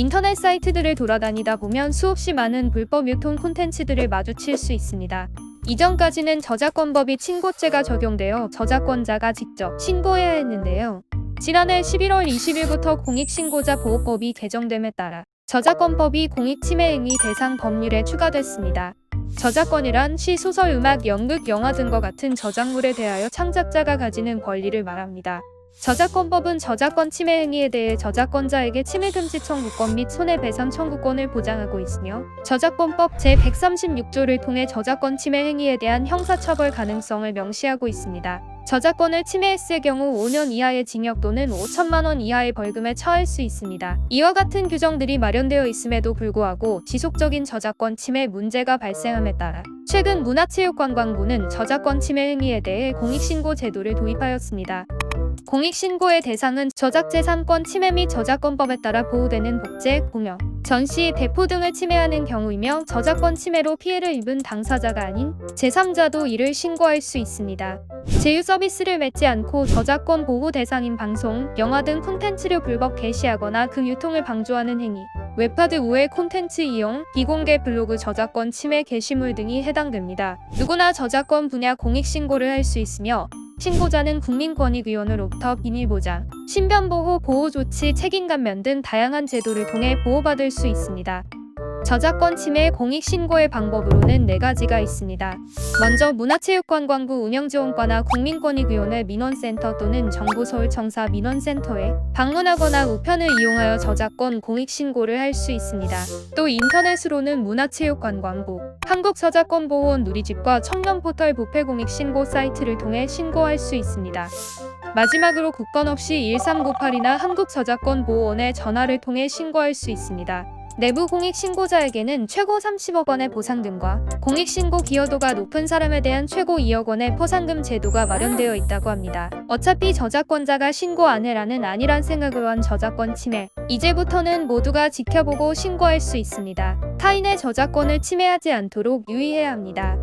인터넷 사이트들을 돌아다니다 보면 수없이 많은 불법 유통 콘텐츠들을 마주칠 수 있습니다. 이전까지는 저작권법이 친고죄가 적용되어 저작권자가 직접 신고해야 했는데요. 지난해 11월 20일부터 공익신고자 보호법이 개정됨에 따라 저작권법이 공익침해 행위 대상 법률에 추가됐습니다. 저작권이란 시, 소설, 음악, 연극, 영화 등과 같은 저작물에 대하여 창작자가 가지는 권리를 말합니다. 저작권법은 저작권 침해 행위에 대해 저작권자에게 침해 금지 청구권 및 손해배상 청구권을 보장하고 있으며 저작권법 제136조를 통해 저작권 침해 행위에 대한 형사처벌 가능성을 명시하고 있습니다. 저작권을 침해했을 경우 5년 이하의 징역 또는 5천만 원 이하의 벌금에 처할 수 있습니다. 이와 같은 규정들이 마련되어 있음에도 불구하고 지속적인 저작권 침해 문제가 발생함에 따라 최근 문화체육관광부는 저작권 침해 행위에 대해 공익신고 제도를 도입하였습니다. 공익신고의 대상은 저작재산권 침해 및 저작권법에 따라 보호되는 복제, 공연, 전시, 대포 등을 침해하는 경우이며 저작권 침해로 피해를 입은 당사자가 아닌 제3자도 이를 신고할 수 있습니다. 제휴 서비스를 맺지 않고 저작권 보호 대상인 방송, 영화 등 콘텐츠를 불법 게시하거나 그 유통을 방조하는 행위, 웹하드 우회 콘텐츠 이용, 비공개 블로그 저작권 침해 게시물 등이 해당됩니다. 누구나 저작권 분야 공익신고를 할 수 있으며 신고자는 국민권익위원회로부터 비밀보장, 신변보호, 보호조치, 책임감 면 등 다양한 제도를 통해 보호받을 수 있습니다. 저작권 침해 공익 신고의 방법으로는 네 가지가 있습니다. 먼저 문화체육관광부 운영지원과나 국민권익위원회 민원센터 또는 정부 서울청사 민원센터에 방문하거나 우편을 이용하여 저작권 공익 신고를 할 수 있습니다. 또 인터넷으로는 문화체육관광부, 한국저작권보호원 누리집과 청년포털 부패공익 신고 사이트를 통해 신고할 수 있습니다. 마지막으로 국건 없이 1398이나 한국저작권보호원에 전화를 통해 신고할 수 있습니다. 내부 공익 신고자에게는 최고 30억 원의 보상금과 공익 신고 기여도가 높은 사람에 대한 최고 2억 원의 포상금 제도가 마련되어 있다고 합니다. 어차피 저작권자가 신고 안 해라는 아니란 생각으로 한 저작권 침해. 이제부터는 모두가 지켜보고 신고할 수 있습니다. 타인의 저작권을 침해하지 않도록 유의해야 합니다.